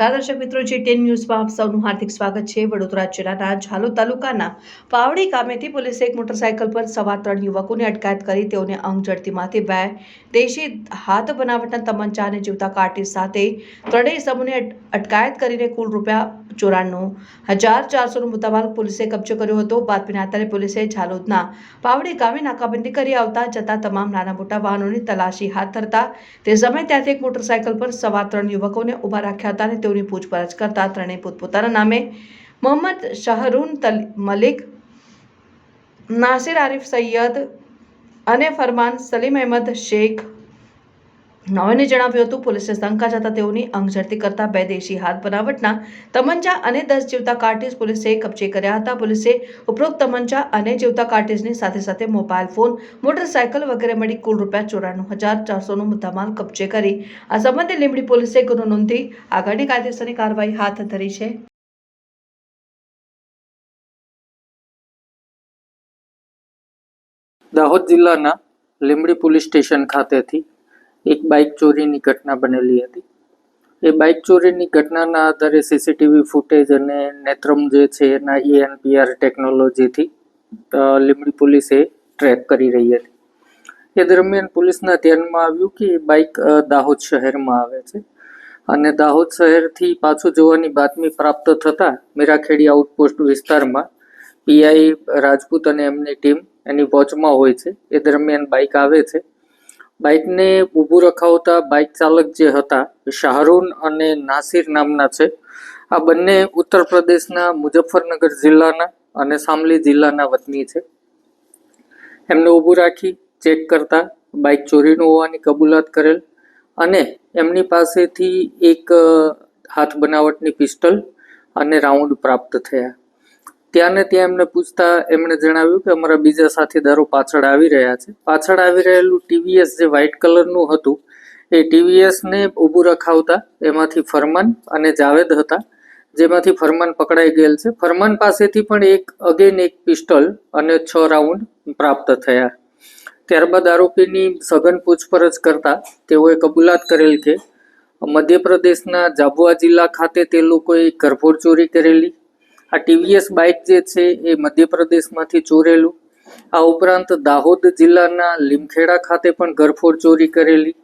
દર્શક મિત્રો, જે ટેન ન્યૂઝમાં આપ સૌનું હાર્દિક સ્વાગત છે. વડોદરા જિલ્લાના ઝાલોદ તાલુકાના પાવડી ગામેથી પોલીસે એક મોટરસાયકલ પર સવા ત્રણ યુવકોને અટકાયત કરી તેઓને અંગ ઝડતીમાંથી બે દેશી હાથ બનાવટના તમંચા અને જીવતા કાટી સાથે ત્રણેય સમૂહને અટકાયત કરીને કુલ રૂપિયા ચોરાણું હજાર ચારસોનો મુદ્દામાલ પોલીસે કબજો કર્યો હતો. બાતમીના આધારે પોલીસે ઝાલોદના પાવડી ગામે નાકાબંધી કરી આવતા જતા તમામ નાના મોટા વાહનોની તલાશી હાથ ધરતા તે સમયે ત્યાંથી એક મોટરસાયકલ પર સવા ત્રણ યુવકોને ઊભા રાખ્યા હતા અને તેઓની પૂછપરછ કરતા ત્રણેય પોતપોતાના નામે મોહમ્મદ શાહરૂન મલિક, નાસિર આરિફ સૈયદ અને ફરમાન સલીમ અહેમદ શેખ નોવેને જણાવ્યું હતું, પોલીસે શંકા જતા તેઓની અંગઝડતી કરતા બે દેશી હાથ બનાવટના તમંચા અને દસ જીવતા કાર્ટિઝ પોલીસે કબજે કર્યા હતા. પોલીસે ઉપરોક્ત તમંચા અને જીવતા કાર્ટિઝની સાથે સાથે મોબાઈલ ફોન, મોટરસાયકલ વગેરે મળી કુલ રૂપિયા ચોરાણું હજાર ચારસોનો મુદ્દામાલ કબજે કરી. આ સંબંધે લીંબડી પોલીસે ગુનો નોંધી આગળની કાયદેસરની કાર્યવાહી હાથ ધરી છે. દાહોદ જિલ્લાના લીંબડી પોલીસ સ્ટેશન ખાતેથી એક બાઇક ચોરીની ઘટના બનેલી હતી. એ બાઇક ચોરીની ઘટનાના આધારે સીસીટીવી ફૂટેજ અને નેત્રમ જે છે એના એએનપીઆર ટેકનોલોજીથી લીમડી પોલીસે ટ્રેક કરી રહી હતી. એ દરમિયાન પોલીસના ધ્યાનમાં આવ્યું કે એ બાઇક દાહોદ શહેરમાં આવે છે. અને દાહોદ શહેરથી પાછું જોવાની બાતમી પ્રાપ્ત થતાં મીરાખેડી આઉટપોસ્ટ વિસ્તારમાં પીઆઈ રાજપૂત અને એમની ટીમ એની વોચમાં હોય છે. એ દરમિયાન બાઇક આવે છે. બાઇકને ઊભું રખાવતા બાઇક ચાલક જે હતા, શાહરૂન અને નાસિર નામના છે. આ બંને ઉત્તર પ્રદેશના મુઝફ્ફરનગર જિલ્લાના અને સામલી જિલ્લાના વતની છે. એમને ઊભું રાખી ચેક કરતા બાઇક ચોરીનું હોવાની કબૂલાત કરેલ અને એમની પાસેથી એક હાથ બનાવટની પિસ્ટલ અને રાઉન્ડ પ્રાપ્ત થયા. ત્યાં ને ત્યાં એમને પૂછતા એમણે જણાવ્યું કે અમારા બીજા સાથીદારો પાછળ આવી રહ્યા છે. પાછળ આવી રહેલું ટીવીએસ જે વ્હાઇટ કલરનું હતું, એ ટીવીએસને ઊભું રખાવતા એમાંથી ફરમાન અને જાવેદ હતા, જેમાંથી ફરમાન પકડાઈ ગયેલ છે. ફરમાન પાસેથી પણ એક, અગેન એક પિસ્ટલ અને છ રાઉન્ડ પ્રાપ્ત થયા. ત્યારબાદ આરોપીની સઘન પૂછપરછ કરતા તેઓએ કબૂલાત કરેલ કે મધ્યપ્રદેશના જાબુઆ જિલ્લા ખાતે તે લોકોએ ઘરફોડ ચોરી કરેલી આ ટીવીએસ બાઇક જે છે એ મધ્યપ્રદેશમાંથી ચોરેલું. આ ઉપરાંત દાહોદ જિલ્લાના લીમખેડા ખાતે પણ ઘરફોડ ચોરી કરેલી.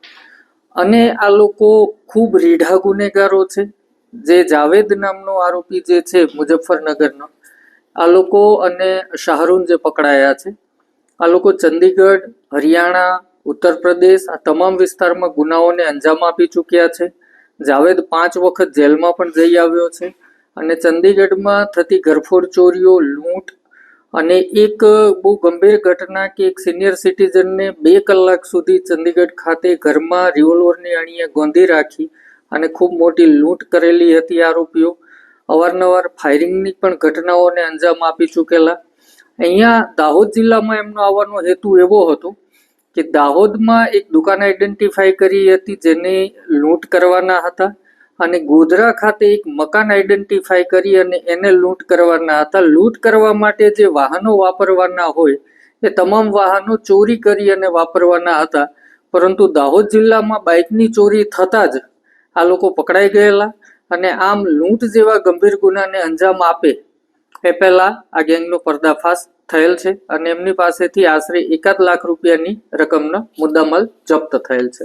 અને આ લોકો ખૂબ રીઢા ગુનેગારો છે. જે જાવેદ નામનો આરોપી જે છે મુઝફ્ફરનગરનો. આ લોકો અને શાહરૂન જે પકડાયા છે. આ લોકો ચંદીગઢ, હરિયાણા ઉત્તર પ્રદેશ આ તમામ વિસ્તારમાં ગુનાઓને અંજામ આપી ચૂક્યા છે. જાવેદ પાંચ વખત જેલમાં પણ જઈ આવ્યો છે. અને ચંદીગઢમાં થતી ઘરફોડ ચોરીઓ, લૂંટ અને એક બહુ ગંભીર ઘટના કે એક સિનિયર સિટીઝનને બે કલાક સુધી ચંદીગઢ ખાતે ઘરમાં રિવોલ્વરની અણીએ ગોંધી રાખી અને ખૂબ મોટી લૂંટ કરેલી હતી આરોપીઓ. અવારનવાર ફાયરિંગની પણ ઘટનાઓને અંજામ આપી ચૂકેલા. અહીંયા દાહોદ જિલ્લામાં એમનો આવવાનો હેતુ એવો હતો કે દાહોદમાં એક દુકાન આઈડેન્ટિફાઈ કરી હતી જેને લૂંટ કરવાના હતા. અને ગોધરા ખાતે એક મકાન આઈડેન્ટિફાઈ કરી અને એને લૂંટ કરવાના હતા. લૂંટ કરવા માટે જે વાહનો વાપરવાના હોય, એ તમામ વાહનો ચોરી કરી અને વાપરવાના હતા. પરંતુ દાહોદ જિલ્લામાં બાઇકની ચોરી થતાં જ આ લોકો પકડાઈ ગયેલા અને આમ લૂંટ જેવા ગંભીર ગુનાને અંજામ આપે એ પહેલાં આ ગેંગનો પર્દાફાશ થયેલ છે અને એમની પાસેથી આશરે એકાદ લાખ રૂપિયાની રકમનો મુદ્દામાલ જપ્ત થયેલ છે.